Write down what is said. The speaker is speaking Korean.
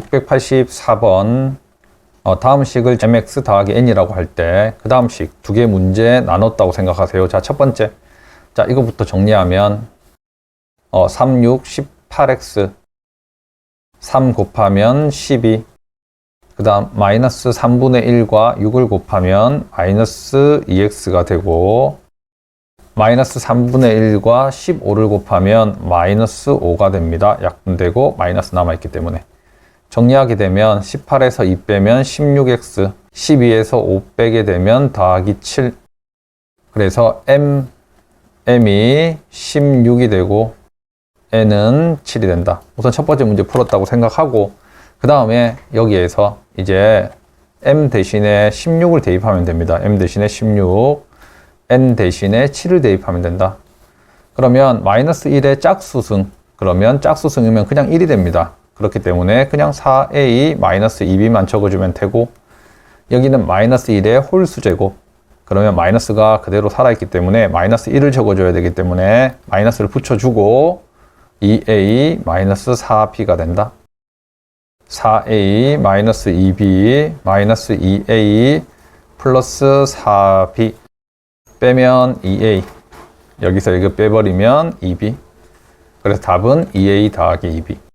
684번 어, 다음 식을 mx 더하기 n이라고 할 때 그 다음 식 두 개 문제 나눴다고 생각하세요. 자, 첫 번째. 자, 이거부터 정리하면 어, 3, 6, 18x 3 곱하면 12. 그 다음 마이너스 3분의 1과 6을 곱하면 마이너스 2x가 되고 마이너스 3분의 1과 15를 곱하면 마이너스 5가 됩니다. 약분되고 마이너스 남아있기 때문에. 정리하게 되면 18에서 2 빼면 16x, 12에서 5 빼게 되면 더하기 7. 그래서 m, m이 16이 되고 n은 7이 된다. 우선 첫 번째 문제 풀었다고 생각하고 그 다음에 여기에서 이제 m 대신에 16을 대입하면 됩니다. m 대신에 16, n 대신에 7을 대입하면 된다. 그러면 마이너스 1의 짝수승 그러면 짝수승이면 그냥 1이 됩니다. 그렇기 때문에 그냥 4a 마이너스 2b만 적어주면 되고 여기는 마이너스 1의 홀수제곱 그러면 마이너스가 그대로 살아있기 때문에 마이너스 1을 적어줘야 되기 때문에 마이너스를 붙여주고 2a 마이너스 4b가 된다. 4a 마이너스 2b 마이너스 2a 플러스 4b 빼면 2a 여기서 이거 빼버리면 2b 그래서 답은 2a 더하기 2b